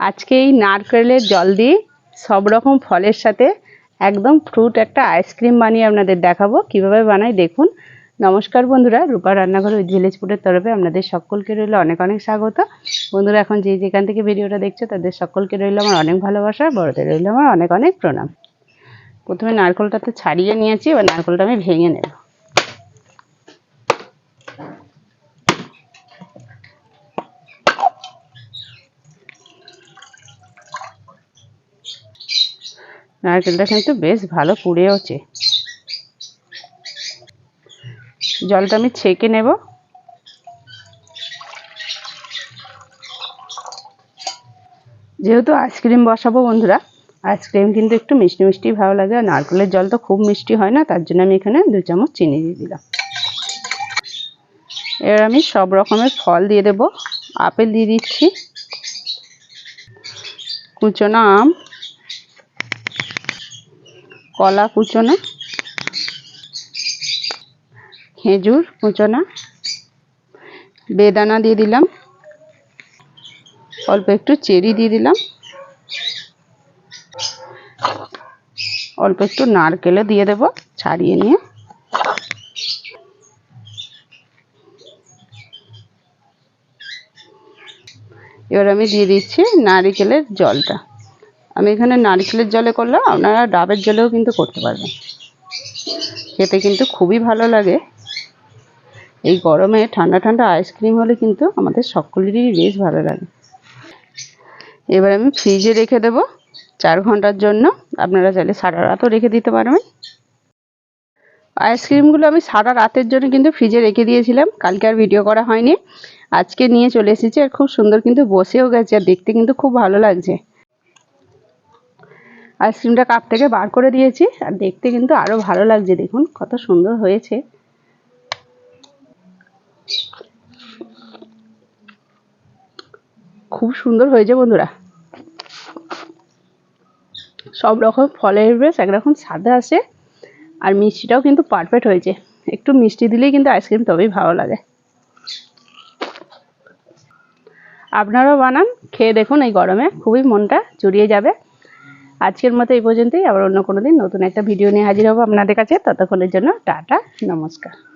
আজকে এই নারকেলের জল দিয়ে সব রকম ফলের সাথে একদম ফ্রুট একটা আইসক্রিম বানিয়ে আপনাদের দেখাবো। কীভাবে বানাই দেখুন। নমস্কার বন্ধুরা, রূপা রান্নাঘর উইথ ভিলেজ ফুডের তরফে আপনাদের সকলকে রইল অনেক অনেক স্বাগত। বন্ধুরা, এখন যে যেখান থেকে ভিডিওটা দেখছ, তাদের সকলকে রইল আমার অনেক ভালোবাসা, বড়দের রইল আমার অনেক অনেক প্রণাম। প্রথমে নারকেলটা তো ছাড়িয়ে নিয়েছি, এবার নারকেলটা আমি ভেঙে নেব। নারকেলটা কিন্তু বেশ ভালো পুড়েওছে। জলটা আমি ছেঁকে নেব। যেহেতু আইসক্রিম বসাবো বন্ধুরা, আইসক্রিম কিন্তু একটু মিষ্টি মিষ্টি ভালো লাগে, আর নারকেলের জল তো খুব মিষ্টি হয় না, তার জন্য আমি এখানে দু চামচ চিনি দিয়ে দিলাম। এবার আমি সব রকমের ফল দিয়ে দেব। আপেল দিয়ে দিচ্ছি। কুচনো আম। কলা কুচনো, খেজুর কুচনা, বেদানা দিয়ে দিলাম, অল্প একটু চেরি দিয়ে দিলাম, অল্প একটু নারকেলও দিয়ে দেব ছাড়িয়ে নিয়ে। এবার আমি দিয়ে দিচ্ছি নারিকেলের জলটা। আমি এখানে নারকেলের জলে করলাম, আপনারা ডাবের জলেও কিন্তু করতে পারবেন। খেতে কিন্তু খুবই ভালো লাগে। এই গরমে ঠান্ডা ঠান্ডা আইসক্রিম হলে কিন্তু আমাদের সকলেরই বেশ ভালো লাগে। এবার আমি ফ্রিজে রেখে দেব চার ঘণ্টার জন্য। আপনারা চাইলে সারা রাতও রেখে দিতে পারবেন। আইসক্রিমগুলো আমি সারা রাতের জন্য কিন্তু ফ্রিজে রেখে দিয়েছিলাম। কালকে আর ভিডিও করা হয়নি। আজকে নিয়ে চলে এসেছি আর খুব সুন্দর কিন্তু বসেও গেছে আর দেখতে কিন্তু খুব ভালো লাগছে। আইসক্রিমটা কাপ থেকে বার করে দিয়েছি আর দেখতে কিন্তু আরও ভালো লাগছে, দেখুন কত সুন্দর হয়েছে। খুব সুন্দর হয়েছে বন্ধুরা। সব রকম ফলের বেশ একরকম সাদা আসে আর মিষ্টিটাও কিন্তু পারফেক্ট হয়েছে। একটু মিষ্টি দিলেই কিন্তু আইসক্রিম তবেই ভালো লাগে। আপনারাও বানান, খেয়ে দেখুন এই গরমে, খুবই মনটা জুড়িয়ে যাবে। আজকের মতো এই পর্যন্তই। আবার অন্য কোনো দিন নতুন একটা ভিডিও নিয়ে হাজির হব আপনাদের কাছে। ততক্ষণের জন্য টাটা, নমস্কার।